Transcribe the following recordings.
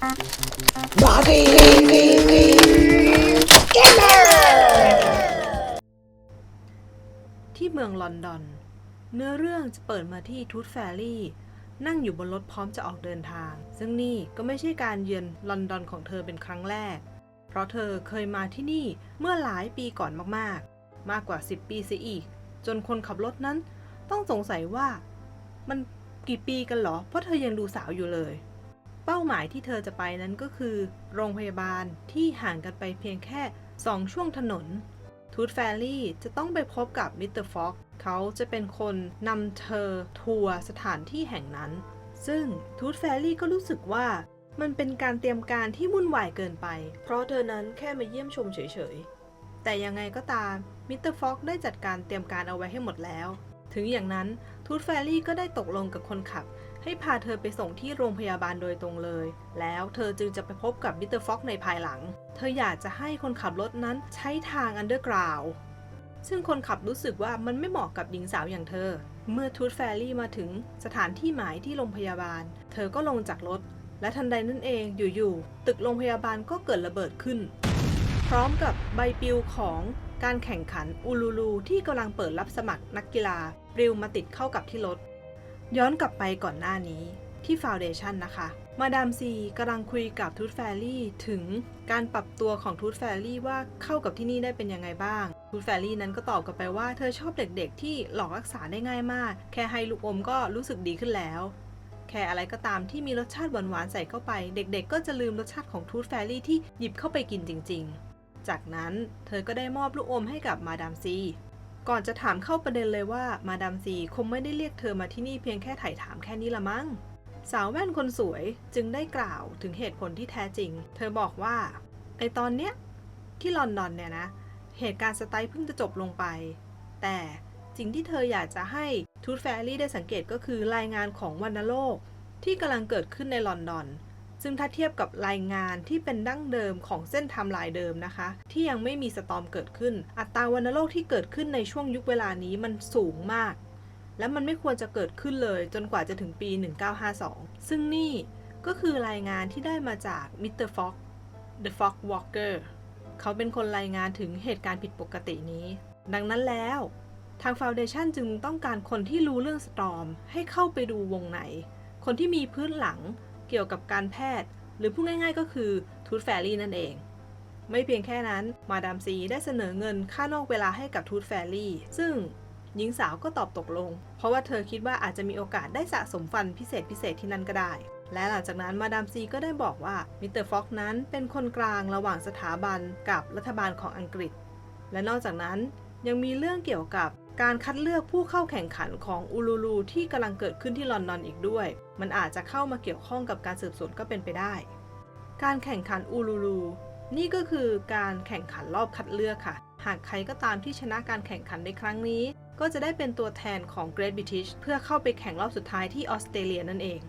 ที่เมืองลอนดอน เนื้อเรื่องจะเปิดมาที่ทูตแฟรี่ นั่งอยู่บนรถพร้อมจะออกเดินทาง ซึ่งนี่ก็ไม่ใช่การเยือนลอนดอนของเธอเป็นครั้งแรก เพราะเธอเคยมาที่นี่เมื่อหลายปีก่อนมากๆ มากกว่า 10 ปีเสียอีก จนคนขับรถนั้นต้องสงสัยว่ามันกี่ปีกันหรอ เพราะเธอยังดูสาวอยู่เลย เป้าหมายที่เธอจะไปนั้นก็คือ โรงพยาบาลที่ห่างกันไปเพียงแค่ 2 ช่วงถนน ทูตแฟรี่จะต้องไปพบกับมิสเตอร์ฟ็อกเขาจะเป็นคนนำเธอทัวร์สถานที่แห่งนั้น ซึ่งทูตแฟรี่ก็รู้สึกว่ามันเป็นการเตรียมการที่วุ่นวายเกินไป เพราะเธอนั้นแค่มาเยี่ยมชมเฉยๆ แต่ยังไงก็ตาม มิสเตอร์ฟ็อกได้จัดการเตรียมการเอาไว้ให้หมดแล้ว ถึงอย่างนั้น ทูตแฟรี่ก็ได้ตกลงกับคนขับ ให้พาเธอไปส่งที่โรงพยาบาลโดยตรงเลย แล้วเธอจึงจะไปพบกับมิสเตอร์ฟ็อกในภายหลัง เธออยากจะให้คนขับรถนั้นใช้ทางอันเดอร์กราวซึ่งคนขับรู้สึกว่ามันไม่เหมาะกับหญิงสาวอย่างเธอ เมื่อทูตแฟรี่มาถึงสถานที่หมายที่โรงพยาบาล เธอก็ลงจากรถ และทันใดนั่นเองอยู่ๆตึกโรงพยาบาลก็เกิดระเบิดขึ้น พร้อมกับใบปลิวของการแข่งขันอูลูลูที่กำลังเปิดรับสมัครนักกีฬาปลิวมาติดเข้ากับที่รถ ย้อนกลับไปก่อนหน้านี้ที่ฟาวเดชันนะคะ มาดามซีกำลังคุยกับทูตแฟรี่ถึงการปรับตัวของทูตแฟรี่ว่าเข้ากับที่นี่ได้เป็นยังไงบ้างทูตแฟรี่นั้นก็ตอบกลับไปว่าเธอชอบเด็กๆ ที่หลอกรักษาได้ง่ายมาก แค่ให้ลูกอมก็รู้สึกดีขึ้นแล้ว แค่อะไรก็ตามที่มีรสชาติหวานๆใส่เข้าไป เด็กๆ ก็จะลืมรสชาติของทูตแฟรี่ที่หยิบเข้าไปกินจริง ๆ จากนั้นเธอก็ได้มอบลูกอมให้กับมาดามซี ก่อนจะถามเข้าประเด็นเลยว่ามาดามซีคงไม่ได้เรียกเธอมาที่นี่เพียงแค่ไถ่ถามแค่นี้ละมั้ง สาวแว่นคนสวยจึงได้กล่าวถึงเหตุผลที่แท้จริง เธอบอกว่าไอตอนเนี้ยที่ลอนดอนเนี่ยนะ เหตุการณ์สไตล์เพิ่งจะจบลงไป แต่สิ่งที่เธออยากจะให้ทูตแฟรี่ได้สังเกตก็คือรายงานของวัณโรคที่กำลังเกิดขึ้นในลอนดอน ซึ่งถ้าเทียบกับรายงานที่เป็นดั้งเดิมของเส้นไทม์ไลน์เดิมนะคะ ที่ยังไม่มีสตอมเกิดขึ้น อัตราวัณโรคที่เกิดขึ้นในช่วงยุคเวลานี้มันสูงมาก และมันไม่ควรจะเกิดขึ้นเลยจนกว่าจะถึงปี 1952 ซึ่งนี่ก็คือรายงานที่ได้มาจากมิสเตอร์ฟ็อก The Fox Walker เขาเป็นคนรายงานถึงเหตุการณ์ผิดปกตินี้ ดังนั้นแล้วทางฟาวเดชันจึงต้องการคนที่รู้เรื่องสตอมให้เข้าไปดูวงใน คนที่มีพื้นหลัง เกี่ยวกับการแพทย์ หรือพูดง่ายๆ ก็คือทูตแฟรี่นั่นเอง ไม่เพียงแค่นั้น มาดามซีได้เสนอเงินค่านอกเวลาให้กับทูตแฟรี่ ซึ่งหญิงสาวก็ตอบตกลง เพราะว่าเธอคิดว่าอาจจะมีโอกาสได้สะสมฟันพิเศษพิเศษที่นั่นก็ได้ และหลังจากนั้นมาดามซีก็ได้บอกว่ามิสเตอร์ฟ็อกนั้นเป็นคนกลางระหว่างสถาบันกับรัฐบาลของอังกฤษ และนอกจากนั้นยังมีเรื่องเกี่ยวกับ การคัดเลือกผู้เข้าแข่งขันของอูลูลูที่กำลังเกิดขึ้นที่ลอนดอนอีกด้วย มันอาจจะเข้ามาเกี่ยวข้องกับการสืบสวนก็เป็นไปได้ การแข่งขันอูลูลูนี่ก็คือการแข่งขันรอบคัดเลือกค่ะ หากใครก็ตามที่ชนะการแข่งขันในครั้งนี้ ก็จะได้เป็นตัวแทนของ Great British เพื่อเข้าไปแข่งรอบสุดท้ายที่ออสเตรเลียนั่นเอง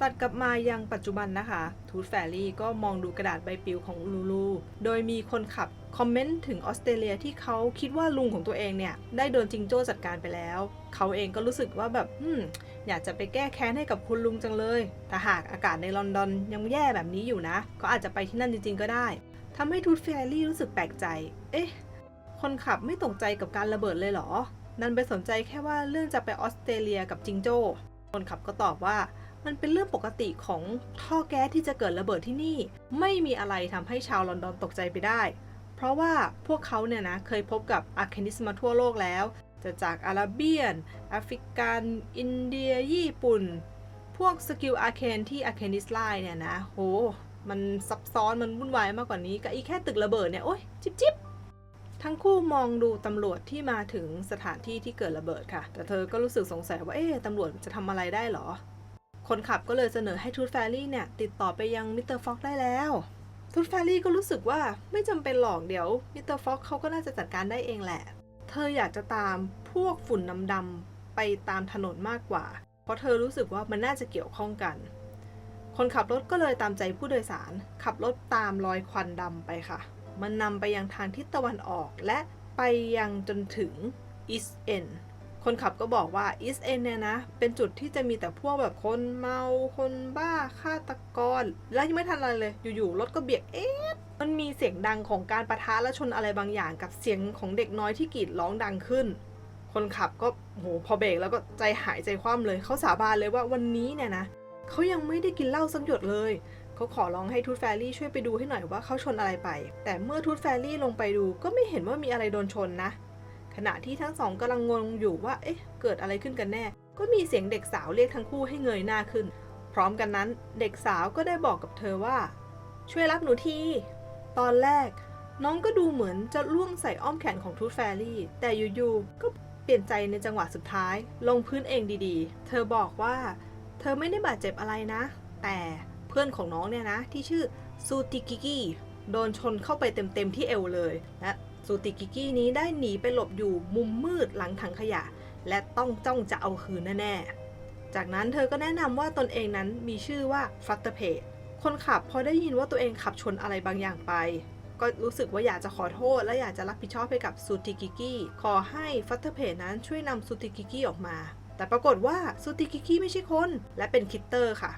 ตัดกลับมายังปัจจุบันนะคะ ทูตแฟรี่ก็มองดูกระดาษใบปลิวของลูลู โดยมีคนขับคอมเมนต์ถึงออสเตรเลียที่เขาคิดว่าลุงของตัวเองเนี่ย ได้โดนจิงโจ้จัดการไปแล้ว เขาเองก็รู้สึกว่าแบบอืมอยากจะไปแก้แค้นให้กับคุณลุงจังเลยแต่หากอากาศในลอนดอนยังแย่แบบนี้อยู่นะ ก็อาจจะไปที่นั่นจริงๆก็ได้ทำให้ทูตแฟรี่รู้สึกแปลกใจ เอ๊ะ คนขับไม่ตกใจกับการระเบิดเลยเหรอ นันไปสนใจแค่ว่าเรื่องจะไปออสเตรเลียกับจิงโจ้ คนขับก็ตอบว่า มันเป็นเรื่องปกติของท่อแก๊สที่จะเกิดระเบิดที่นี่ ไม่มีอะไรทำให้ชาวลอนดอนตกใจไปได้ เพราะว่าพวกเขาเนี่ยนะเคยพบกับอาร์เคนิสมาทั่วโลกแล้ว จะจากอาราเบียนแอฟริกัน อินเดีย ญี่ปุ่น พวกสกิลอาร์เคนที่อาร์เคนิสไลน์เนี่ยนะโห มันซับซ้อนมันวุ่นวายมากกว่านี้กับอีแค่ตึกระเบิดเนี่ยโอ๊ยจิบจิบทั้งคู่มองดูตำรวจที่มาถึงสถานที่ที่เกิดระเบิดค่ะ แต่เธอก็รู้สึกสงสัยว่า เอ๊ะตำรวจจะทำอะไรได้หรอ คนขับก็เลยเสนอให้ทูตแฟรี่เนี่ย ติดต่อไปยังมิสเตอร์ฟ็อกได้แล้วทูตแฟรี่ก็รู้สึกว่าไม่จำเป็นหรอกเดี๋ยวมิสเตอร์ฟ็อกเขาก็น่าจะจัดการได้เองแหละ เธออยากจะตามพวกฝุ่นดำๆไปตามถนนมากกว่า เพราะเธอรู้สึกว่ามันน่าจะเกี่ยวข้องกัน คนขับรถก็เลยตามใจผู้โดยสาร ขับรถตามรอยควันดำไปค่ะ มันนำไปยังทางทิศตะวันออกและไปยังจนถึง East End คนขับก็บอกว่าอีสเอนเนี่ยนะ เป็นจุดที่จะมีแต่พวกแบบคนเมา คนบ้า ฆาตกร แล้วยังไม่ทันอะไรเลย อยู่ๆ รถก็เบียกเอ๊ะมันมีเสียงดังของการประทะและชนอะไรบางอย่างกับเสียงของเด็กน้อยที่กรีดร้องดังขึ้น คนขับก็โหพอเบรกแล้วก็ใจหายใจคว่ำเลย เขาสาบานเลยว่าวันนี้เนี่ยนะเขายังไม่ได้กินเหล้าสักหยดเลยเขาขอร้องให้ทูตแฟรี่ช่วยไปดูให้หน่อยว่าเขาชนอะไรไป แต่เมื่อทูตแฟรี่ลงไปดูก็ไม่เห็นว่ามีอะไรโดนชนนะ ขณะที่ทั้งสองกำลังงงอยู่ว่า เอ๊ะ เกิดอะไรขึ้นกันแน่ ก็มีเสียงเด็กสาวเรียกทั้งคู่ให้เงยหน้าขึ้น พร้อมกันนั้นเด็กสาวก็ได้บอกกับเธอว่า ช่วยรับหนูที ตอนแรก น้องก็ดูเหมือนจะล่วงใส่อ้อมแขนของทูตแฟรี่ แต่อยู่ๆ ก็เปลี่ยนใจในจังหวะสุดท้าย ลงพื้นเองดีๆ เธอบอกว่า เธอไม่ได้บาดเจ็บอะไรนะ แต่เพื่อนของน้องเนี่ยนะที่ชื่อซูติกิกิโดนชนเข้าไปเต็มๆที่เอวเลย และ ซูติกิกินี้ได้หนีไปหลบอยู่มุมมืดหลังถังขยะ และต้องจ้องจะเอาคืนแน่ๆ จากนั้นเธอก็แนะนำว่าตนเองนั้นมีชื่อว่าฟัตเตอร์เพจคนขับพอได้ยินว่าตัวเองขับชนอะไรบางอย่างไป ก็รู้สึกว่าอยากจะขอโทษ และอยากจะรับผิดชอบให้กับซูติกิกิขอให้ฟัตเตอร์เพจนั้นช่วยนำซูติกิกิออกมา แต่ปรากฏว่าซูติกิกิไม่ใช่คน และเป็นคิตเตอร์ค่ะ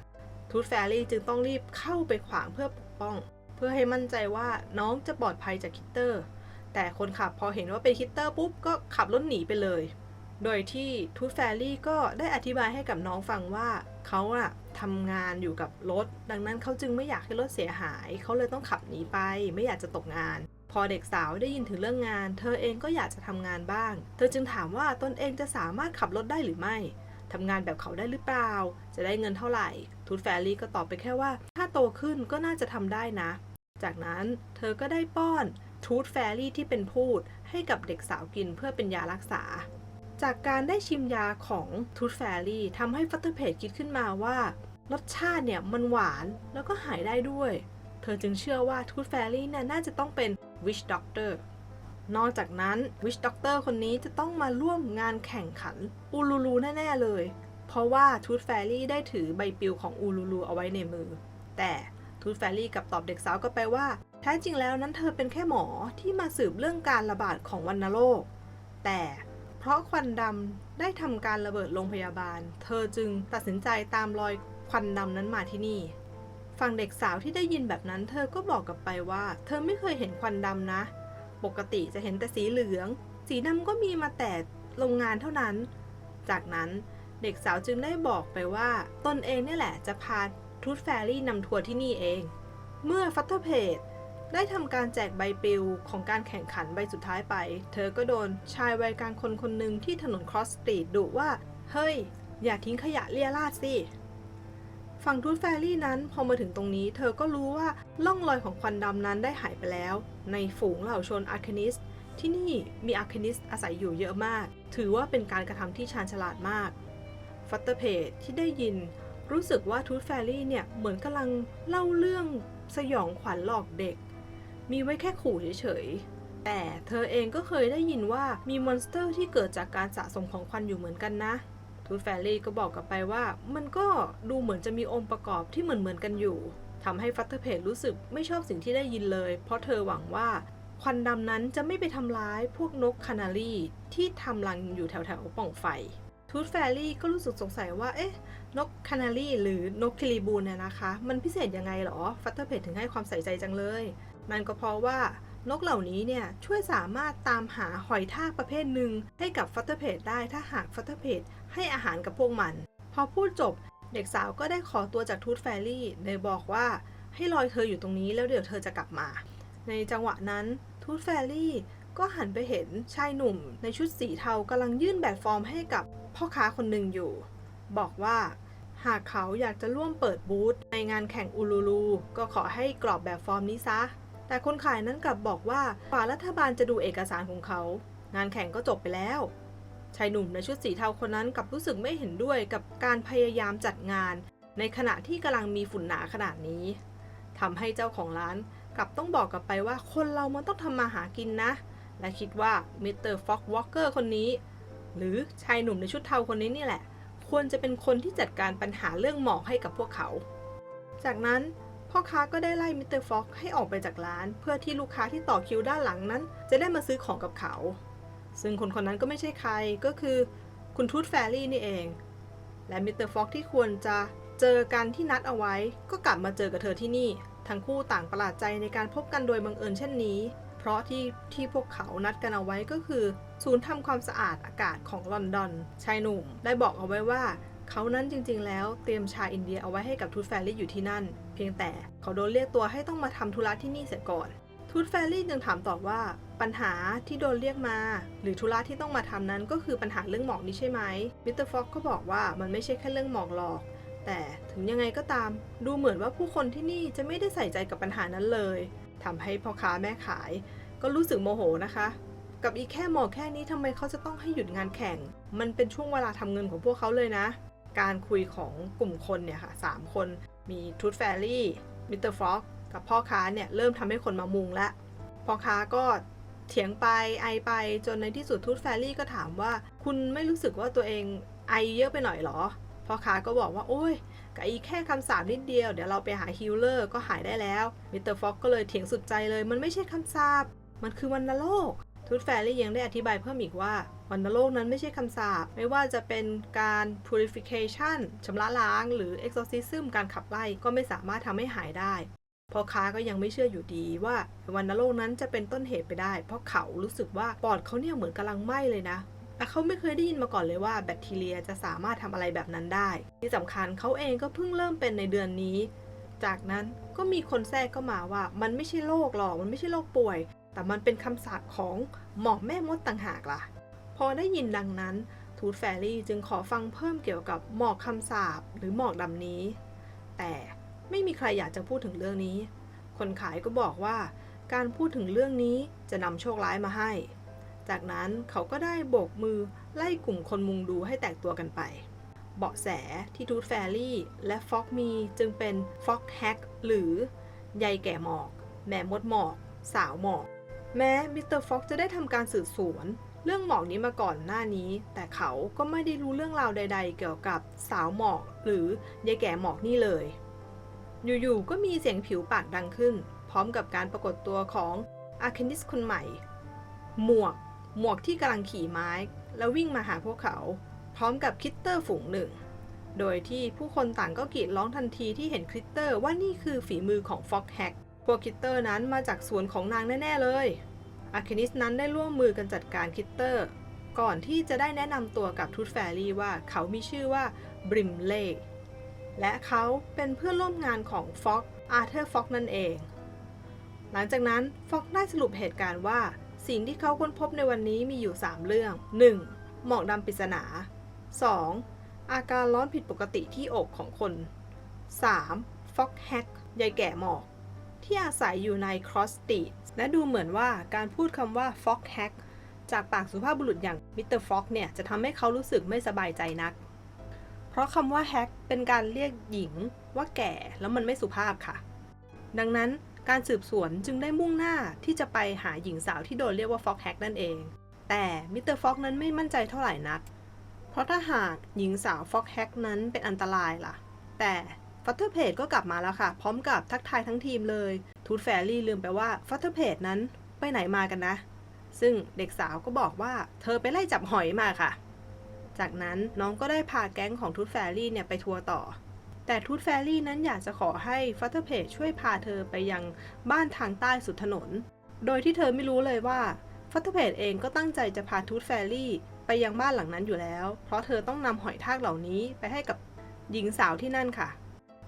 ทูตแฟรี่จึงต้องรีบเข้าไปขวางเพื่อปกป้อง เพื่อให้มั่นใจว่าน้องจะปลอดภัยจากคิตเตอร์ แต่คนขับพอเห็นว่าเป็นคิตเตอร์ปุ๊บก็ขับรถหนีไปเลย โดยที่ทูตแฟรี่ก็ได้อธิบายให้กับน้องฟังว่าเขาอะทำงานอยู่กับรถ ดังนั้นเขาจึงไม่อยากให้รถเสียหาย เขาเลยต้องขับหนีไป ไม่อยากจะตกงาน พอเด็กสาวได้ยินถึงเรื่องงาน เธอเองก็อยากจะทำงานบ้าง เธอจึงถามว่าตนเองจะสามารถขับรถได้หรือไม่ทำงานแบบเขาได้หรือเปล่า จะได้เงินเท่าไหร่ ทูตแฟรี่ก็ตอบไปแค่ว่า ถ้าโตขึ้นก็น่าจะทำได้นะ จากนั้นเธอก็ได้ป้อน ทูตแฟรี่ที่เป็นพูดให้กับเด็กสาวกินเพื่อเป็นยารักษา จากการได้ชิมยาของทูตแฟรี่ทำให้ฟัตเตอร์เพจคิดขึ้นมาว่า รสชาติเนี่ยมันหวานแล้วก็หายได้ด้วย เธอจึงเชื่อว่าทูตแฟรี่น่ะน่าจะต้องเป็นวิชด็อกเตอร์นอกจากนั้นวิชด็อกเตอร์คนนี้จะต้องมาร่วมงานแข่งขันอูลูลูแน่ ๆ เลย เพราะว่าทูตแฟรี่ได้ถือใบปลิวของอูลูลูเอาไว้ในมือ แต่ทูตแฟรี่กลับตอบเด็กสาวกลับไปว่า แท้จริงแล้วนั้นเธอเป็นแค่หมอที่มาสืบเรื่องการระบาดของวัณโรค แต่เพราะควันดำได้ทำการระเบิดโรงพยาบาล เธอจึงตัดสินใจตามรอยควันดำนั้นมาที่นี่ ฝั่งเด็กสาวที่ได้ยินแบบนั้น เธอก็บอกกลับไปว่า เธอไม่เคยเห็นควันดำนะ ปกติจะเห็นแต่สีเหลือง สีดำก็มีมาแต่โรงงานเท่านั้น จากนั้นเด็กสาวจึงได้บอกไปว่าตนเองนี่แหละจะพาทูตแฟรี่นำทัวร์ที่นี่เอง เมื่อฟัตเตอร์เพจ ได้ทำการแจกใบปลิวของการแข่งขันใบสุดท้ายไป เธอก็โดนชายวัยกลางคนคนหนึ่งที่ถนนครอสสตรีทดุว่า เฮ้ย อย่าทิ้งขยะเลี่ยราดสิ ฝั่งทูตแฟรี่นั้นพอมาถึงตรงนี้ เธอก็รู้ว่าล่องรอยของควันดำนั้นได้หายไปแล้ว ในฝูงเหล่าชนอาร์คนิสที่นี่มีอาร์คนิสอาศัยอยู่เยอะมาก ถือว่าเป็นการกระทำที่ชาญฉลาดมากฟัตเตอร์เพจที่ได้ยิน รู้สึกว่าทูตแฟรี่เนี่ยเหมือนกำลังเล่าเรื่องสยองขวัญหลอกเด็ก มีไว้แค่ขู่เฉยๆ แต่เธอเองก็เคยได้ยินว่ามีมอนสเตอร์ที่เกิดจากการสะสมของควันอยู่เหมือนกันนะทูตแฟรี่ก็บอกกลับไปว่า มันก็ดูเหมือนจะมีองค์ประกอบที่เหมือนเหมือนๆกันอยู่ทำให้ฟัตเตอร์เพจรู้สึกไม่ชอบสิ่งที่ได้ยินเลย เพราะเธอหวังว่าควันดำนั้นจะไม่ไปทำร้ายพวกนกคานารีที่ทำรังอยู่แถวๆป่องไฟทูตแฟรี่ก็รู้สึกสงสัยว่า เอ๊ะ นกคานารีหรือนกคิริบูนเนี่ยนะคะ มันพิเศษยังไงหรอ ฟัตเตอร์เพจถึงให้ความใส่ใจจังเลย นั่นก็เพราะว่านกเหล่านี้เนี่ยช่วยสามารถตามหาหอยทากประเภทหนึ่งให้กับฟัตเตอร์เพจได้ถ้าหากฟัตเตอร์เพจให้อาหารกับพวกมัน พอพูดจบเด็กสาวก็ได้ขอตัวจากทูตแฟรี่โดยบอกว่าให้รอยเธออยู่ตรงนี้แล้วเดี๋ยวเธอจะกลับมา ในจังหวะนั้นทูตแฟรี่ก็หันไปเห็นชายหนุ่ม ในชุดสีเทากำลังยื่นแบบฟอร์มให้กับพ่อค้าคนหนึ่งอยู่ บอกว่าหากเขาอยากจะร่วมเปิดบูธในงานแข่งอูลูลูก็ขอให้กรอบแบบฟอร์มนี้ซะ แต่คนขายนั้นกลับบอกว่าฝ่ารัฐบาลจะดูเอกสารของเขา งานแข่งก็จบไปแล้ว ชายหนุ่มในชุดสีเทาคนนั้นกลับรู้สึกไม่เห็นด้วยกับการพยายามจัดงาน ในขณะที่กำลังมีฝุ่นหนาขนาดนี้ทำให้เจ้าของร้านกลับต้องบอกกลับไปว่าคนเรามันต้องทำมาหากินนะ และคิดว่ามิสเตอร์ฟ็อกวอลเกอร์คนนี้ หรือชายหนุ่มในชุดเทาคนนี้นี่แหละ ควรจะเป็นคนที่จัดการปัญหาเรื่องหมอกให้กับพวกเขา จากนั้น พ่อค้าก็ได้ไล่มิสเตอร์ฟ็อกให้ออกไปจากร้าน เพื่อที่ลูกค้าที่ต่อคิวด้านหลังนั้น จะได้มาซื้อของกับเขา ซึ่งคนคนนั้นก็ไม่ใช่ใครก็คือคุณทูตแฟรี่นี่เอง และมิสเตอร์ฟ็อกที่ควรจะเจอกันที่นัดเอาไว้ ก็กลับมาเจอกับเธอที่นี่ ทั้งคู่ต่างประหลาดใจในการพบกันโดยบังเอิญเช่นนี้ เพราะที่ที่พวกเขานัดกันเอาไว้ก็คือ ศูนย์ทำความสะอาดอากาศของลอนดอนชายหนุ่ม ได้บอกเอาไว้ว่า เขานั้นจริงๆ แล้วเตรียมชาอินเดียเอาไว้ให้กับทูตแฟรี่อยู่ที่นั่น เพียงแต่เขาโดนเรียกตัวให้ต้องมาทำธุระที่นี่เสียก่อน ทูตแฟรี่จึงถามตอบว่า ปัญหาที่โดนเรียกมา หรือธุระที่ต้องมาทำนั้นก็คือปัญหาเรื่องหมอกนี้ใช่ไหมมิสเตอร์ฟ็อกก็บอกว่ามันไม่ใช่แค่เรื่องหมอกหรอกแต่ถึงยังไงก็ตาม ดูเหมือนว่าผู้คนที่นี่จะไม่ได้ใส่ใจกับปัญหานั้นเลยทำให้พ่อค้าแม่ขาย ก็รู้สึกโมโหนะคะ กับอีกแค่หมอกแค่นี้ทำไมเขาจะต้องให้หยุดงานแข่ง มันเป็นช่วงเวลาทำเงินของพวกเขาเลยนะ การคุยของกลุ่มคนเนี่ยค่ะสามคนมีทูตแฟรี่มิสเตอร์ฟ็อกกับพ่อค้าเนี่ยเริ่มทำให้คนมามุงละพ่อค้าก็เถียงไปไอไปจนในที่สุดทูตแฟรี่ก็ถามว่า คุณไม่รู้สึกว่าตัวเองไอเยอะไปหน่อยเหรอพ่อค้าก็บอกว่า โอ้ยกับอีแค่คำสาปนิดเดียว เดี๋ยวเราไปหาฮิลเลอร์ก็หายได้แล้วมิสเตอร์ฟ็อกก็เลยเถียงสุดใจเลย มันไม่ใช่คำสาปมันคือวันโลกทูตแฟรี่ยังได้อธิบายเพิ่มอีกว่า วันโลกนั้นไม่ใช่คำสาปไม่ว่าจะเป็นการ purification ชำระล้าง หรือ exorcism การขับไล่ก็ไม่สามารถทำให้หายได้พ่อค้าก็ยังไม่เชื่ออยู่ดีว่าวันโลกนั้นจะเป็นต้นเหตุไปได้ เพราะเขารู้สึกว่าปอดเขาเนี่ยเหมือนกำลังไหม้เลยนะแต่เขาไม่เคยได้ยินมาก่อนเลยว่าแบคทีเรียจะสามารถทำอะไรแบบนั้นได้ ที่สำคัญเขาเองก็เพิ่งเริ่มเป็นในเดือนนี้ จากนั้นก็มีคนแทรกเข้ามาว่า มันไม่ใช่โรคหรอกมันไม่ใช่โรคป่วย แต่มันเป็นคำสาปของหมอกแม่มดต่างหากล่ะ พอได้ยินดังนั้นทูตแฟรี่จึงขอฟังเพิ่มเกี่ยวกับหมอกคำสาปหรือหมอกดำนี้ แต่ไม่มีใครอยากจะพูดถึงเรื่องนี้ คนขายก็บอกว่าการพูดถึงเรื่องนี้จะนำโชคร้ายมาให้ จากนั้นเขาก็ได้โบกมือไล่กลุ่มคนมุงดูให้แตกตัวกันไป เบาะแสที่ทูตแฟรี่และฟ็อกมีจึงเป็นฟ็อกแฮกหรือใยแก่หมอก แม่มดหมอก สาวหมอก แม้มิสเตอร์ฟ็อกจะได้ทำการสืบสวน เรื่องหมอกนี้มาก่อนหน้านี้ แต่เขาก็ไม่ได้รู้เรื่องราวใด ๆ เกี่ยวกับสาวหมอกหรือยายแก่หมอกนี่เลย อยู่ๆก็มีเสียงผิวปากดังขึ้น พร้อมกับการปรากฏตัวของอาร์เคนิสคนใหม่ หมวก หมวกที่กำลังขี่ไม้ แล้ววิ่งมาหาพวกเขา พร้อมกับคิตเตอร์ฝูงหนึ่ง โดยที่ผู้คนต่างก็กรีดร้องทันทีที่เห็นคริตเตอร์ว่านี่คือฝีมือของฟ็อกแฮกพวกคิตเตอร์นั้นมาจากสวนของนางแน่ๆเลย อาร์เคนิสนั้นได้ร่วมมือกันจัดการคิตเตอร์ ก่อนที่จะได้แนะนำตัวกับทูตแฟรี่ว่าเขามีชื่อว่าบริมเล่และเขาเป็นเพื่อนร่วมงานของฟ็อกอาร์เธอร์ฟ็อกนั่นเอง หลังจากนั้นฟ็อกได้สรุปเหตุการณ์ว่า สิ่งที่เขาค้นพบในวันนี้มีอยู่ 3 เรื่อง 1. หมอกดำปริศนา 2. อาการร้อนผิดปกติที่อกของคน 3. ฟ็อกแฮกยายแก่หมอก ที่อาศัยอยู่ในครอสตี และดูเหมือนว่าการพูดคำว่าฟ็อกแฮกจากปากสุภาพบุรุษอย่างมิสเตอร์ฟ็อกเนี่ยจะทำให้เขารู้สึกไม่สบายใจนัก เพราะคำว่าแฮกเป็นการเรียกหญิงว่าแก่แล้วมันไม่สุภาพค่ะ ดังนั้นการสืบสวนจึงได้มุ่งหน้าที่จะไปหาหญิงสาวที่โดนเรียกว่าฟ็อกแฮกนั่นเอง แต่มิสเตอร์ฟ็อกนั้นไม่มั่นใจเท่าไหร่นัก เพราะถ้าหากหญิงสาวฟ็อกแฮกนั้นเป็นอันตรายล่ะ แต่ ฟัตเตอร์เพจก็กลับมาแล้วค่ะ พร้อมกับทักทายทั้งทีมเลยทูตแฟรี่ลืมไปว่าฟัตเตอร์เพจนั้นไปไหนมากันนะ ซึ่งเด็กสาวก็บอกว่าเธอไปไล่จับหอยมาค่ะ จากนั้นน้องก็ได้พาแก๊งของทูตแฟรี่เนี่ยไปทัวร์ต่อ แต่ทูตแฟรี่นั้นอยากจะขอให้ฟัตเตอร์เพจช่วยพาเธอไปยังบ้านทางใต้สุดถนน โดยที่เธอไม่รู้เลยว่าฟัตเตอร์เพจเองก็ตั้งใจจะพาทูตแฟรี่ไปยังบ้านหลังนั้นอยู่แล้ว เพราะเธอต้องนำหอยทากเหล่านี้ไปให้กับหญิงสาวที่นั่นค่ะ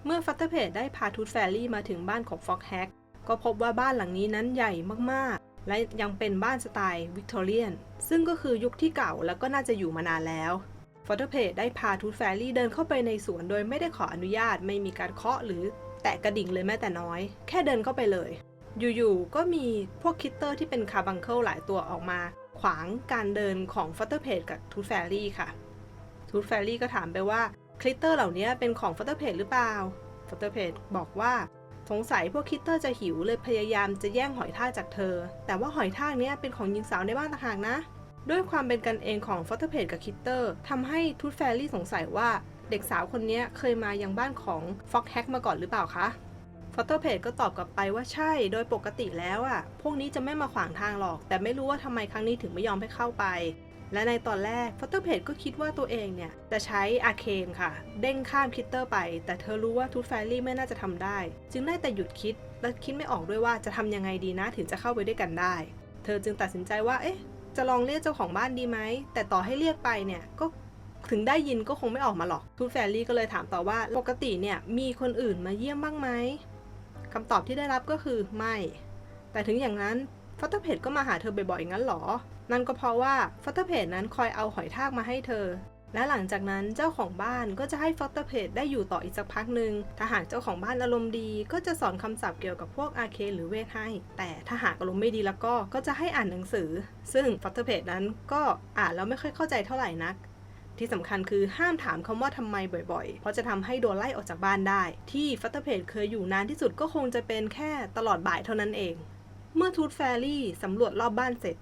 เมื่อฟัตเตอร์เพจได้พาทูตแฟรี่มาถึงบ้านของฟ็อกแฮกก็พบว่าบ้านหลังนี้นั้นใหญ่มากๆ และยังเป็นบ้านสไตล์วิกตอเรียน ซึ่งก็คือยุคที่เก่าแล้วก็น่าจะอยู่มานานแล้วฟอตเตอร์เพจได้พาทูตแฟรี่เดินเข้าไปในสวนโดยไม่ได้ขออนุญาตไม่มีการเคาะหรือแตะกระดิ่งเลยแม้แต่น้อย แค่เดินเข้าไปเลย อยู่ๆ ก็มีพวกคิตเตอร์ที่เป็นคาบังเคิลหลายตัวออกมา ขวางการเดินของฟอตเตอร์เพจกับทูตแฟรี่ค่ะทูตแฟรี่ก็ถามไปว่า คลิตเตอร์เหล่านี้เป็นของฟอตเตอร์เพจหรือเปล่าฟอตเตอร์เพจบอกว่าสงสัยพวกคิตเตอร์จะหิวเลยพยายามจะแย่งหอยทากจากเธอ แต่ว่าหอยทากเนี้ยเป็นของหญิงสาวในบ้านต่างหากนะ ด้วยความเป็นกันเองของฟอตเตอร์เพจกับคิตเตอร์ทำให้ทูตแฟรี่สงสัยว่าเด็กสาวคนนี้เคยมายังบ้านของฟ็อกแฮกมาก่อนหรือเปล่าคะฟอตเตอร์เพจก็ตอบกลับไปว่าใช่ โดยปกติแล้วอะ พวกนี้จะไม่มาขวางทางหรอก แต่ไม่รู้ว่าทำไมครั้งนี้ถึงไม่ยอมให้เข้าไป และในตอนแรกฟัตเตอร์เพจก็คิดว่าตัวเองเนี่ย จะใช้อาเคนค่ะ เด้งข้ามคิตเตอร์ไป แต่เธอรู้ว่าทูตแฟรี่ไม่น่าจะทำได้ จึงได้แต่หยุดคิด และคิดไม่ออกด้วยว่าจะทำยังไงดีนะถึงจะเข้าไปด้วยกันได้ เธอจึงตัดสินใจว่าเอ๊ะจะลองเรียกเจ้าของบ้านดีไหม แต่ต่อให้เรียกไปเนี่ยก็ถึงได้ยินก็คงไม่ออกมาหรอกทูตแฟรี่ก็เลยถามต่อว่าปกติเนี่ยมีคนอื่นมาเยี่ยมบ้างไหมคำตอบที่ได้รับก็คือไม่ แต่ถึงอย่างนั้น ฟัตเตอร์เพจก็มาหาเธอบ่อยๆงั้นหรอ นั่นก็เพราะว่าฟัตเตอร์เพจนั้นคอยเอาหอยทากมาให้เธอ และหลังจากนั้นเจ้าของบ้านก็จะให้ฟัตเตอร์เพจได้อยู่ต่ออีกสักพักหนึ่งถ้าหากเจ้าของบ้านอารมณ์ดี ก็จะสอนคำศัพท์เกี่ยวกับพวกอาเคหรือเวทให้ แต่ถ้าหากอารมณ์ไม่ดีแล้วก็ก็จะให้อ่านหนังสือ ซึ่งฟัตเตอร์เพจนั้นก็อ่านแล้วไม่ค่อยเข้าใจเท่าไหร่นักที่สำคัญคือห้ามถามคำว่าทำไมบ่อยๆ เพราะจะทำให้โดนไล่ออกจากบ้านได้ ที่ฟัตเตอร์เพจเคยอยู่นานที่สุดก็คงจะเป็นแค่ตลอดบ่ายเท่านั้นเอง เมื่อทูตแฟรี่สำรวจรอบบ้านเสร็จ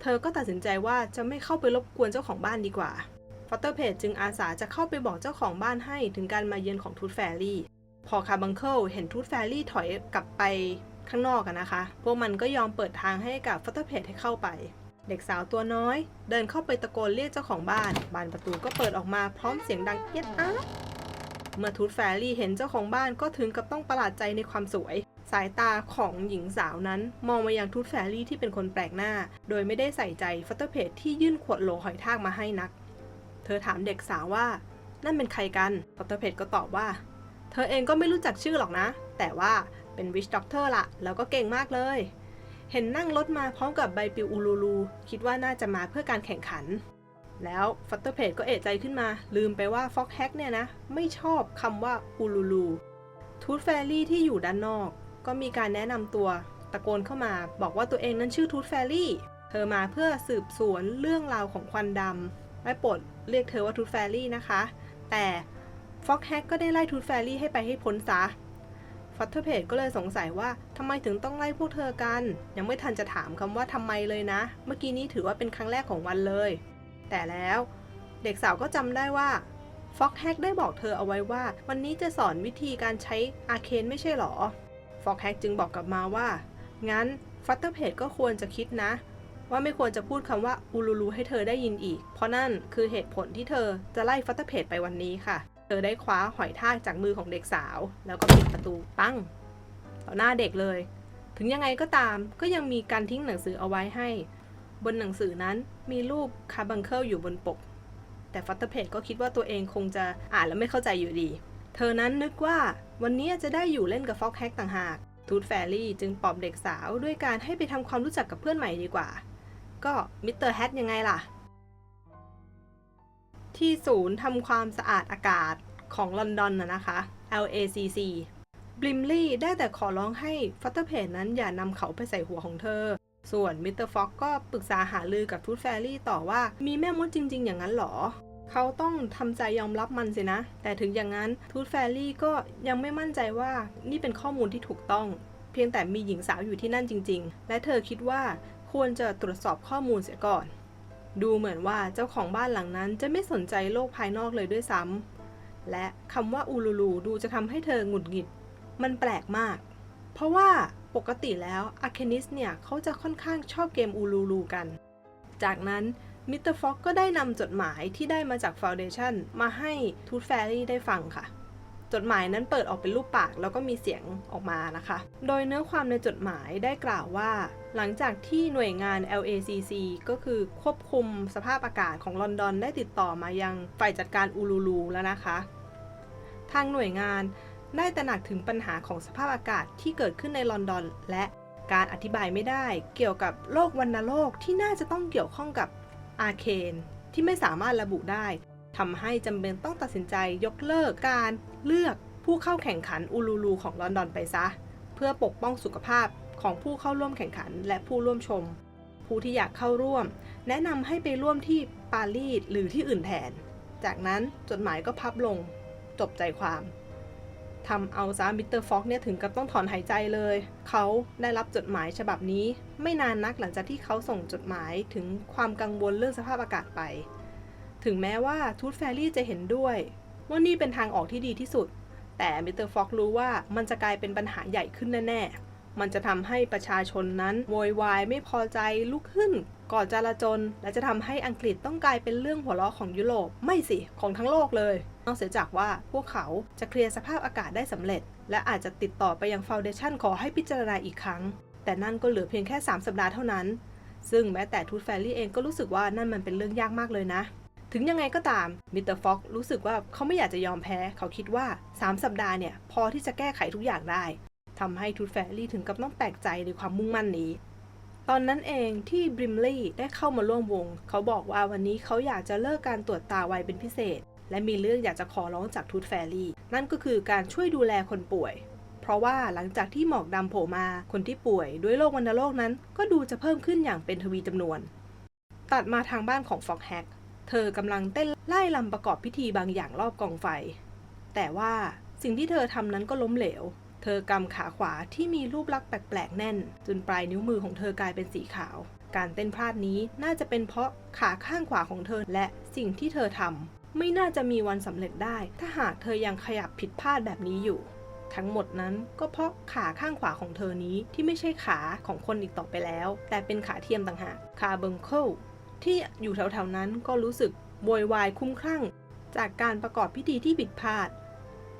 เธอก็ตัดสินใจว่าจะไม่เข้าไปรบกวนเจ้าของบ้านดีกว่าฟัตเตอร์เพจจึงอาสาจะเข้าไปบอกเจ้าของบ้านให้ถึงการมาเยือนของทูตแฟรี่ พอคาบังเคิลเห็นทูตแฟรี่ถอยกลับไปข้างนอกกันนะคะ พวกมันก็ยอมเปิดทางให้กับฟัตเตอร์เพจให้เข้าไป เด็กสาวตัวน้อย เดินเข้าไปตะโกนเรียกเจ้าของบ้าน บานประตูก็เปิดออกมาพร้อมเสียงดังเอียดอ้าเมื่อทูตแฟรี่เห็นเจ้าของบ้านก็ถึงกับต้องประหลาดใจในความสวย สายตาของหญิงสาวนั้น มองมายังทูตแฟรี่ที่เป็นคนแปลกหน้า โดยไม่ได้ใส่ใจฟัตเตอร์เพจที่ยื่นขวดโหลหอยทากมาให้นัก เธอถามเด็กสาวว่า นั่นเป็นใครกันฟัตเตอร์เพจก็ตอบว่า เธอเองก็ไม่รู้จักชื่อหรอกนะ แต่ว่าเป็นวิชด็อกเตอร์ละแล้วก็เก่งมากเลย เห็นนั่งรถมาพร้อมกับใบปลิวอูลูลูคิดว่าน่าจะมาเพื่อการแข่งขัน แล้วฟัตเตอร์เพจก็เอะใจขึ้นมา ลืมไปว่าฟ็อกแฮกเนี่ยนะ ไม่ชอบคำว่าอูลูลูทูตแฟรี่ที่อยู่ด้านนอก ก็มีการแนะนำตัวตะโกนเข้ามา บอกว่าตัวเองนั้นชื่อทูตแฟรี่ เธอมาเพื่อสืบสวนเรื่องราวของควันดำไม่ปรดเรียกเธอว่าทูตแฟรี่นะคะ แต่ฟ็อกแฮกก็ได้ไล่ทูตแฟรี่ให้ไปให้พ้นซะฟัตเตอร์เพจก็เลยสงสัยว่าทำไมถึงต้องไล่พวกเธอกัน ยังไม่ทันจะถามคำว่าทำไมเลยนะ เมื่อกี้นี้ถือว่าเป็นครั้งแรกของวันเลย แต่แล้วเด็กสาวก็จำได้ว่าฟ็อกแฮกได้บอกเธอเอาไว้ว่า วันนี้จะสอนวิธีการใช้อาเคนไม่ใช่หรอ ฟอกแฮกจึงบอกกลับมาว่า งั้นฟัตเตอร์เพจก็ควรจะคิดนะ ว่าไม่ควรจะพูดคำว่าอูลูลูให้เธอได้ยินอีก เพราะนั่นคือเหตุผลที่เธอจะไล่ฟัตเตอร์เพจไปวันนี้ค่ะ เธอได้คว้าหอยทากจากมือของเด็กสาว แล้วก็ปิดประตูปั้งต่อหน้าเด็กเลย ถึงยังไงก็ตามก็ยังมีการทิ้งหนังสือเอาไว้ให้ บนหนังสือนั้นมีรูปคาร์บังเคิลอยู่บนปก แต่ฟัตเตอร์เพจก็คิดว่าตัวเองคงจะอ่านแล้วไม่เข้าใจอยู่ดี เธอนั้นนึกว่าวันนี้จะได้อยู่เล่นกับฟ็อกแฮกต่างหาก ทูตแฟรี่จึงปลอบเด็กสาวด้วยการให้ไปทำความรู้จักกับเพื่อนใหม่ดีกว่า ก็มิสเตอร์แฮทยังไงล่ะ ที่ศูนย์ทำความสะอาดอากาศของลอนดอนนะนะคะ LACC บลิมลี่ได้แต่ขอร้องให้ฟัตเตอร์เพจนั้นอย่านำเขาไปใส่หัวของเธอ ส่วนมิสเตอร์ฟ็อกก็ปรึกษาหารือกับทูตแฟรี่ต่อว่ามีแม่มดจริง ๆ อย่างนั้นหรอ เขาต้องทำใจยอมรับมันสินะ แต่ถึงอย่างนั้นทูตแฟรี่ก็ยังไม่มั่นใจว่านี่เป็นข้อมูลที่ถูกต้อง เพียงแต่มีหญิงสาวอยู่ที่นั่นจริง ๆ และเธอคิดว่าควรจะตรวจสอบข้อมูลเสียก่อน ดูเหมือนว่าเจ้าของบ้านหลังนั้นจะไม่สนใจโลกภายนอกเลยด้วยซ้ำและคำว่าอูลูลูดูจะทำให้เธอหงุดหงิด มันแปลกมาก เพราะว่าปกติแล้วอาเคนิสเนี่ยเขาจะค่อนข้างชอบเกมอูลูลูกัน จากนั้น มิสเตอร์ฟ็อกก็ได้นำจดหมายที่ได้มาจากฟาวเดชันมาให้ทูตแฟรี่ได้ฟังค่ะ จดหมายนั้นเปิดออกเป็นรูปปากแล้วก็มีเสียงออกมานะคะ โดยเนื้อความในจดหมายได้กล่าวว่า หลังจากที่หน่วยงาน LACC ก็คือควบคุมสภาพอากาศของลอนดอนได้ติดต่อมายังฝ่ายจัดการอูลูลูแล้วนะคะ ทางหน่วยงานได้ตระหนักถึงปัญหาของสภาพอากาศที่เกิดขึ้นในลอนดอน และการอธิบายไม่ได้ เกี่ยวกับโลกวันโลกที่น่าจะต้องเกี่ยวข้องกับ อาเคนที่ไม่สามารถระบุได้ทำให้จำเป็นต้องตัดสินใจยกเลิกการเลือกผู้เข้าแข่งขันอูลูลูของลอนดอนไปซะ เพื่อปกป้องสุขภาพของผู้เข้าร่วมแข่งขันและผู้ร่วมชม ผู้ที่อยากเข้าร่วม แนะนำให้ไปร่วมที่ปารีสหรือที่อื่นแทน จากนั้นจดหมายก็พับลง จบใจความ ทำเอาซามิสเตอร์ฟ็อกเนี่ยถึงกับต้องถอนหายใจเลย เขาได้รับจดหมายฉบับนี้ ไม่นานนักหลังจากที่เขาส่งจดหมายถึงความกังวลเรื่องสภาพอากาศไป ถึงแม้ว่าทูตแฟรี่จะเห็นด้วย ว่านี่เป็นทางออกที่ดีที่สุด แต่มิสเตอร์ฟ็อกรู้ว่ามันจะกลายเป็นปัญหาใหญ่ขึ้นแน่ๆ มันจะทำให้ประชาชนนั้นโวยวายไม่พอใจลุกขึ้นก่อจลาจลและจะทำให้อังกฤษต้องกลายเป็นเรื่องหัวเราะของยุโรปไม่สิของทั้งโลกเลย นอกเสียจากว่าพวกเขาจะเคลียร์สภาพอากาศได้สำเร็จ และอาจจะติดต่อไปยังฟาวเดชันขอให้พิจารณาอีกครั้ง แต่นั่นก็เหลือเพียงแค่ 3 สัปดาห์เท่านั้น ซึ่งแม้แต่ทูตแฟรี่เองก็รู้สึกว่านั่นมันเป็นเรื่องยากมากเลยนะ ถึงยังไงก็ตามมิสเตอร์ฟ็อกรู้สึกว่าเขาไม่อยากจะยอมแพ้ เขาคิดว่า 3 สัปดาห์เนี่ยพอที่จะแก้ไขทุกอย่างได้ทำให้ทูตแฟรี่ถึงกับต้องแปลกใจในความมุ่งมั่นนี้ตอนนั้นเองที่บริมลี่ได้เข้ามาร่วมวง เขาบอกว่าวันนี้เขาอยากจะเลิกการตรวจตาไวเป็นพิเศษ และมีเรื่องอยากจะขอร้องจากทูตแฟรี่ นั่นก็คือการช่วยดูแลคนป่วย เพราะว่าหลังจากที่หมอกดำโผล่มา คนที่ป่วยด้วยโรควัณโรคนั้น ก็ดูจะเพิ่มขึ้นอย่างเป็นทวีจำนวน ตัดมาทางบ้านของฟ็อกแฮก เธอกำลังเต้นไล่ลำประกอบพิธีบางอย่างรอบกองไฟ แต่ว่าสิ่งที่เธอทำนั้นก็ล้มเหลว เธอกำขาขวาที่มีรูปลักษณ์แปลกๆแน่น จนปลายนิ้วมือของเธอกลายเป็นสีขาว การเต้นพลาดนี้น่าจะเป็นเพราะขาข้างขวาของเธอและสิ่งที่เธอทำ ไม่น่าจะมีวันสำเร็จได้ ถ้าหากเธอยังขยับผิดพลาดแบบนี้อยู่ ทั้งหมดนั้นก็เพราะขาข้างขวาของเธอนี้ที่ไม่ใช่ขาของคนอีกต่อไปแล้ว แต่เป็นขาเทียมต่างหากขาเบิงเคิลที่อยู่แถวๆนั้นก็รู้สึกโวยวายคุ้มคลั่ง จากการประกอบพิธีที่ผิดพลาด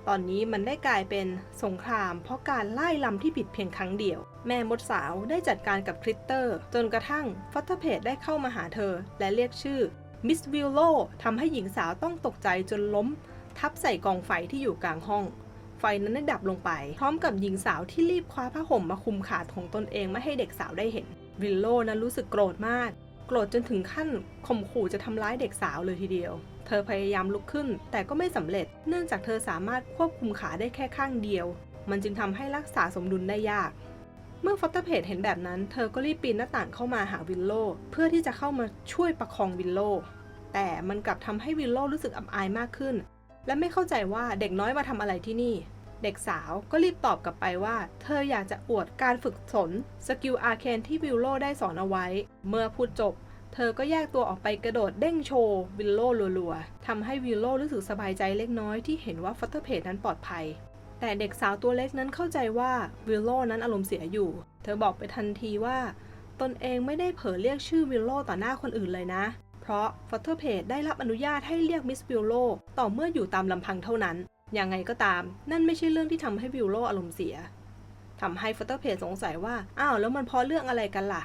ตอนนี้มันได้กลายเป็นสงคราม เพราะการไล่ลำที่ผิดเพียงครั้งเดียว แม่มดสาวได้จัดการกับคริสเตอร์ จนกระทั่งฟัตเตอร์เพจได้เข้ามาหาเธอ และเรียกชื่อ มิสวิลโลทำให้หญิงสาวต้องตกใจจนล้ม ทับใส่กองไฟที่อยู่กลางห้อง ไฟนั้นได้ดับลงไป พร้อมกับหญิงสาวที่รีบคว้าผ้าห่มมาคุมขาของตนเองไม่ให้เด็กสาวได้เห็น วิลโลนั้นรู้สึกโกรธมาก โกรธจนถึงขั้นข่มขู่จะทำร้ายเด็กสาวเลยทีเดียว เธอพยายามลุกขึ้น แต่ก็ไม่สำเร็จ เนื่องจากเธอสามารถควบคุมขาได้แค่ข้างเดียว มันจึงทำให้รักษาสมดุลได้ยาก เมื่อฟอตเตอร์เพจเห็นแบบนั้น เธอก็รีบปีนหน้าต่างเข้ามาหาวิลโลเพื่อที่จะเข้ามาช่วยประคองวิลโลแต่มันกลับทำให้วิลโลรู้สึกอับอายมากขึ้น และไม่เข้าใจว่าเด็กน้อยมาทำอะไรที่นี่ เด็กสาวก็รีบตอบกลับไปว่า เธออยากจะอวดการฝึกฝนสกิลอาร์เคนที่วิลโลได้สอนเอาไว้ เมื่อพูดจบ เธอก็แยกตัวออกไปกระโดดเด้งโชว์วิลโลรัวๆทำให้วิลโลรู้สึกสบายใจเล็กน้อยที่เห็นว่าฟัตเตอร์เพจนั้นปลอดภัย แต่เด็กสาวตัวเล็กนั้นเข้าใจว่าวิลโลนั้นอารมณ์เสียอยู่ เธอบอกไปทันทีว่า ตนเองไม่ได้เผลอเรียกชื่อวิลโลต่อหน้าคนอื่นเลยนะ เพราะฟัตเตอร์เพจได้รับอนุญาตให้เรียกมิสวิลโลต่อเมื่ออยู่ตามลำพังเท่านั้น ยังไงก็ตาม นั่นไม่ใช่เรื่องที่ทำให้วิลโลอารมณ์เสียทำให้ฟัตเตอร์เพจสงสัยว่า อ้าวแล้วมันเพราะเรื่องอะไรกันล่ะ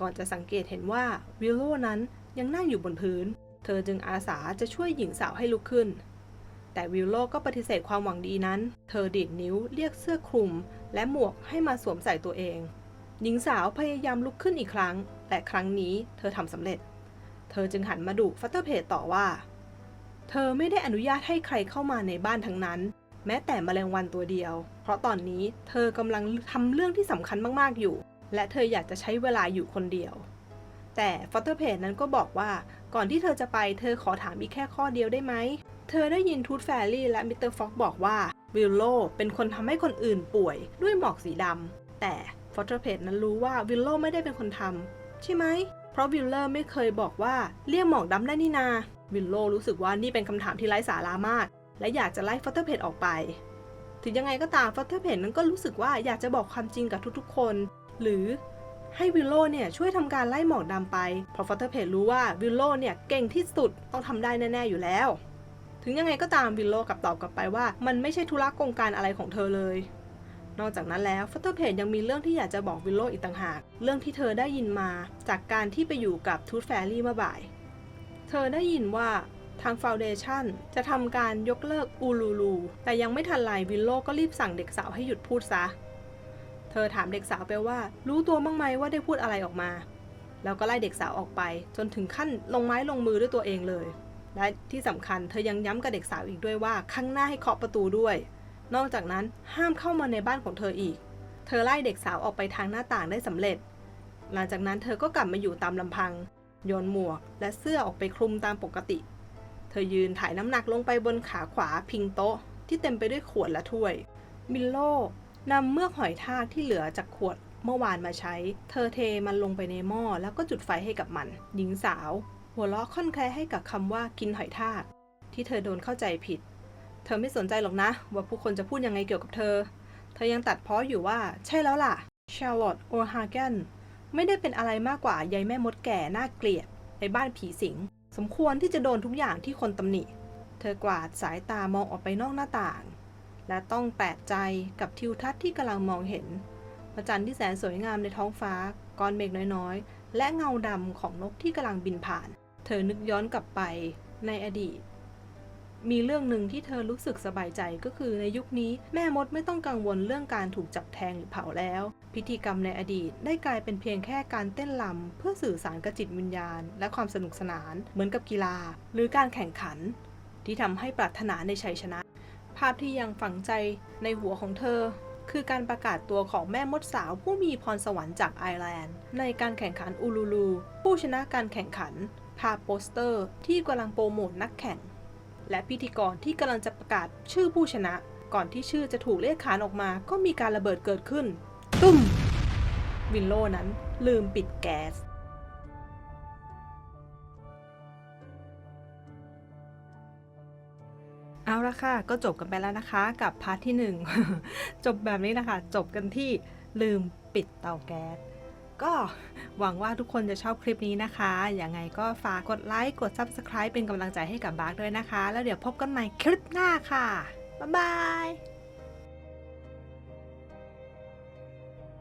ก่อนจะสังเกตเห็นว่าวิลโลนั้นยังนั่งอยู่บนพื้น เธอจึงอาสาจะช่วยหญิงสาวให้ลุกขึ้น แต่วิลโลก็ปฏิเสธความหวังดีนั้น เธอดีดนิ้วเรียกเสื้อคลุม และหมวกให้มาสวมใส่ตัวเอง หญิงสาวพยายามลุกขึ้นอีกครั้ง แต่ครั้งนี้เธอทำสำเร็จ เธอจึงหันมาดุฟัตเตอร์เพจต่อว่า เธอไม่ได้อนุญาตให้ใครเข้ามาในบ้านทั้งนั้น แม้แต่แมลงวันตัวเดียว เพราะตอนนี้เธอกำลังทำเรื่องที่สำคัญมากๆอยู่ และเธออยากจะใช้เวลาอยู่คนเดียว แต่ฟัตเตอร์เพจนั้นก็บอกว่าก่อนที่เธอจะไปเธอขอถามอีกแค่ข้อเดียวได้ไหม เธอได้ยินทูตแฟรี่และมิสเตอร์ฟ็อกบอกว่าวิลโลเป็นคนทำให้คนอื่นป่วยด้วยหมอกสีดำแต่ฟอตเตอร์เพจนั้นรู้ว่าวิลโลไม่ได้เป็นคนทำใช่ไหม เพราะวิลเลอร์ไม่เคยบอกว่าเรียกหมอกดำได้นี่นา วิลโลรู้สึกว่านี่เป็นคำถามที่ไร้สาระมาก และอยากจะไล่ฟอตเตอร์เพจออกไป ถึงยังไงก็ตามฟอตเตอร์เพจนั้นก็รู้สึกว่าอยากจะบอกความจริงกับทุกๆคน หรือให้วิลโลเนี่ยช่วยทำการไล่หมอกดำไปเพราะฟอตเตอร์เพจรู้ว่าวิลโลเนี่ยเก่งที่สุดต้องทำได้แน่ๆอยู่แล้ว ถึงยังไงก็ตามวิลโลกับตอบกลับไปว่า มันไม่ใช่ธุระกงการอะไรของเธอเลย นอกจากนั้นแล้วฟัตเตอร์เพจยังมีเรื่องที่อยากจะบอกวิลโลอีกต่างหาก เรื่องที่เธอได้ยินมาจากการที่ไปอยู่กับทูตแฟรี่เมื่อบ่าย เธอได้ยินว่าทางฟาวเดชันจะทำการยกเลิกอูลูลูแต่ยังไม่ทันไรวิลโลก็รีบสั่งเด็กสาวให้หยุดพูดซะ เธอถามเด็กสาวไปว่า รู้ตัวบ้างไหมว่าได้พูดอะไรออกมา แล้วก็ไล่เด็กสาวออกไป จนถึงขั้นลงไม้ลงมือด้วยตัวเองเลย และที่สำคัญเธอยังย้ำกับเด็กสาวอีกด้วยว่าข้างหน้าให้เคาะประตูด้วย นอกจากนั้นห้ามเข้ามาในบ้านของเธออีก เธอไล่เด็กสาวออกไปทางหน้าต่างได้สำเร็จ หลังจากนั้นเธอก็กลับมาอยู่ตามลำพัง โยนหมวกและเสื้อออกไปคลุมตามปกติ เธอยืนถ่ายน้ำหนักลงไปบนขาขวาพิงโต๊ะ ที่เต็มไปด้วยขวดและถ้วย มิลโลนำเมือกหอยทากที่เหลือจากขวดเมื่อวานมาใช้ เธอเทมันลงไปในหม้อแล้วก็จุดไฟให้กับมัน หญิงสาว หัวเราะค่อนแคลให้กับคำว่ากินหอยทากที่เธอโดนเข้าใจผิด เธอไม่สนใจหรอกนะ ว่าผู้คนจะพูดยังไงเกี่ยวกับเธอ เธอยังตัดเพ้ออยู่ว่า ใช่แล้วล่ะชาร์ลอตต์โอฮาแกนไม่ได้เป็นอะไรมากกว่ายายแม่มดแก่น่าเกลียดในบ้านผีสิง สมควรที่จะโดนทุกอย่างที่คนตำหนิ เธอกวาดสายตามองออกไปนอกหน้าต่าง และต้องแปลกใจกับทิวทัศน์ที่กำลังมองเห็นพระจันทร์ที่แสนสวยงามในท้องฟ้าก้อนเมฆน้อยๆ และเงาดำของนกที่กำลังบินผ่าน เธอนึกย้อนกลับไปในอดีต มีเรื่องหนึ่งที่เธอรู้สึกสบายใจก็คือในยุคนี้แม่มดไม่ต้องกังวลเรื่องการถูกจับแทงหรือเผาแล้ว พิธีกรรมในอดีตได้กลายเป็นเพียงแค่การเต้นรำเพื่อสื่อสารกับจิตวิญญาณ และความสนุกสนานเหมือนกับกีฬา หรือการแข่งขัน ที่ทำให้ปรารถนาในชัยชนะ ภาพที่ยังฝังใจในหัวของเธอคือการประกาศตัวของแม่มดสาวผู้มีพรสวรรค์จากไอร์แลนด์ ในการแข่งขันอูลูลู ผู้ชนะการแข่งขัน ภาพโปสเตอร์ที่กำลังโปรโมทนักแข่ง และพิธีกรที่กำลังจะประกาศชื่อผู้ชนะ ก่อนที่ชื่อจะถูกเรียกขานออกมาก็มีการระเบิดเกิดขึ้น ตุ้ม วินโลนั้นลืมปิดแก๊สเอาละค่ะ ก็จบกันไปแล้วนะคะ กับพาร์ทที่ 1 จบแบบนี้นะคะ จบกันที่ลืมปิดเตาแก๊ส ก็หวังว่าทุกคนจะชอบคลิปนี้นะคะ ยังไงก็ฝากกดไลค์ กด Subscribe เป็นกำลังใจให้กับบาร์กด้วยนะคะ แล้วเดี๋ยวพบกันใหม่คลิปหน้าค่ะ บ๊ายบาย